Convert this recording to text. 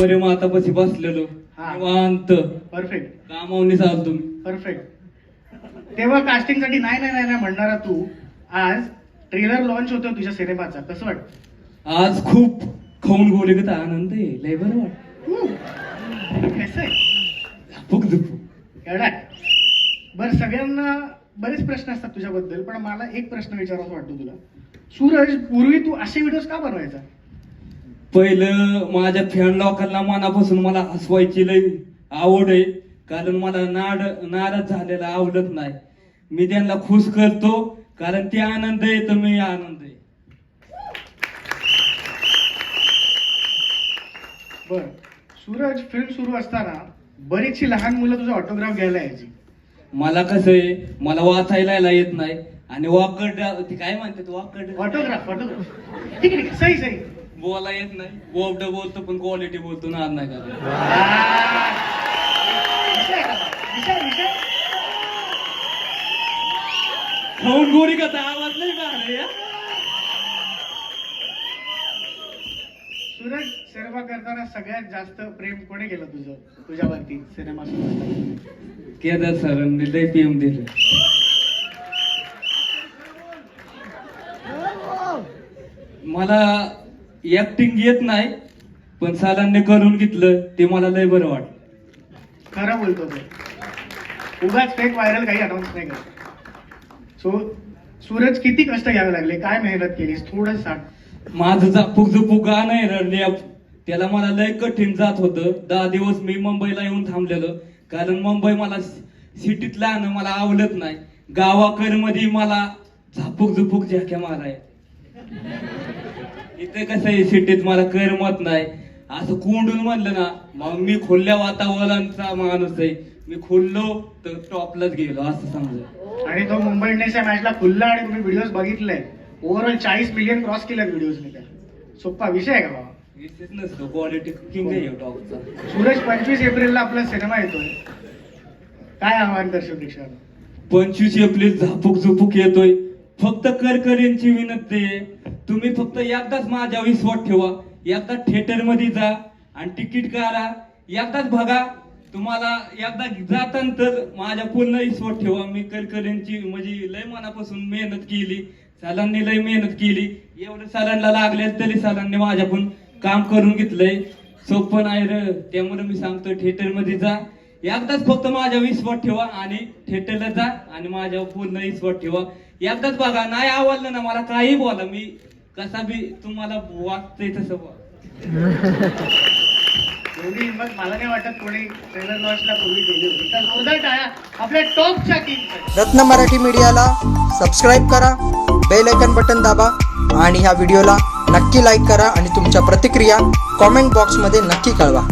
वरे मातापाशी बसलेलो. हा. निवांत. परफेक्ट कामावणी चाल तुम्ही. परफेक्ट तेव्हा कास्टिंगसाठी नाही नाही नाही नाही म्हणणारा तू. आज ट्रेलर लॉन्च होतो तुझ्या सिनेमाचा. कसं वाटतं? आज खूप खाऊन गोले आनंद आहे. लय बरं वाट. कसं आहे? एवढा. बरं सगळ्यांना बरेच प्रश्न असतात तुझ्याबद्दल पण मला एक प्रश्न विचारावा वाटतो तुला. सूरज पूर्वी तू असे व्हिडिओज का बनवायचा? पहिलं माझ्या फॅन लोकांना मनापासून मला हसवायची लय आवड आहे. कारण मला नाड नाराज झालेला आवडत नाही. मी त्यांना खुश करतो कारण ते आनंद आहे तर मी आनंद आहे. बर. सूरज फिल्म सुरू असताना बरीचशी लहान मुलं तुझा ऑटोग्राफ घ्यायला यायची. मला कसं आहे मला वाचायला येत नाही. आणि वाकड ती काय म्हणतात वाकड ऑटोग्राफ ऑटोग्राफ ठीक आहे ठीक आहे. सही सही. बोला येत नाही बोबड बोलतो पण क्वालिटी बोलतो ना नाही खाऊन गोरी कसा आवाज नाही का या? सूरज सिनेमा करताना सगळ्यात जास्त प्रेम कोणी केलं तुझं तुझ्यावरती सिनेमा? केदार सरांनी लय पीएम दिलं मला ऍक्टिंग येत नाही पण सरांनी करून घेतलं ते मला लय बरं वाटलं. खरं बोलतो तो. उगाच फेक व्हायरल काही अनाऊन्स नाही करत. सो सूरज किती कष्ट घ्यावे लागले काय मेहनत केलीस थोडं सांग. माझं झापूक झुपूक गाणं आहे ना रॅप त्याला मला लय कठीण जात होतं. दहा दिवस मी मुंबईला येऊन थांबलेलो. कारण मुंबई मला सिटीत लहान मला आवडत नाही. गावाकडमध्ये मला झापूक झुपूक झ्याक्या माराय इथे कसं आहे सिटीत मला करमत नाही. असं कोंडून म्हणलं ना मग मी खुल्या वातावरणाचा माणूस आहे. मी खुललो तर टॉपलाच गेलो असं समजा आणि तो मुंबई इंडियन्सच्या मॅचला खुल्ला आणि तुम्ही व्हिडिओज बघितले ओव्हरऑल चाळीस मिलियन क्रॉस केल्या व्हिडिओजने त्या सोप्पा विषय आहे का बाबा? विशेष नसतो क्वालिटी किंग आहे टॉपचा सूरज पंचवीस एप्रिलला आपला सिनेमा येतोय. काय आव्हान करशील प्रेक्षकांना पंचवीस एप्रिल झापूक झुपूक येतोय. फक्त करकरींची विनंती आहे. तुम्ही फक्त एकदाच माझ्या विश्वास ठेवा. एकदा थिएटरमध्ये जा आणि तिकीट काढा. एकदाच बघा. तुम्हाला एकदा जाताना तर माझ्या पूर्ण विश्वास ठेवा. मी करकरींची म्हणजे लय मनापासून मेहनत केली. सालांनी लय मेहनत केली. एवढं सालांना लागले तरी सलांनी माझ्याकडून काम करून घेतलंय. सोपं नाही र. त्यामुळे मी सांगतो थिएटरमध्ये जा. एकदाच फक्त माझ्या विश्वास ठेवा आणि थिएटरला जा आणि माझ्या पूर्ण विश्वास ठेवा. एकदाच बघा नाही आवडलं ना मला काही बोला. मी कसा बी तुम्हाला वाटतंय तसं बोला. एवढी हिंमत मला नाही वाटत कोणी ट्रेलर लॉन्चला पूर्वी केली होती. तर जोरदार टाळ्या आपल्या टॉपच्या टीम रत्न मराठी मीडियाला सबस्क्राईब करा बेल आयकन बटन दाबा आणि ह्या व्हिडिओला नक्की लाईक करा आणि तुमच्या प्रतिक्रिया कॉमेंट बॉक्समध्ये नक्की कळवा.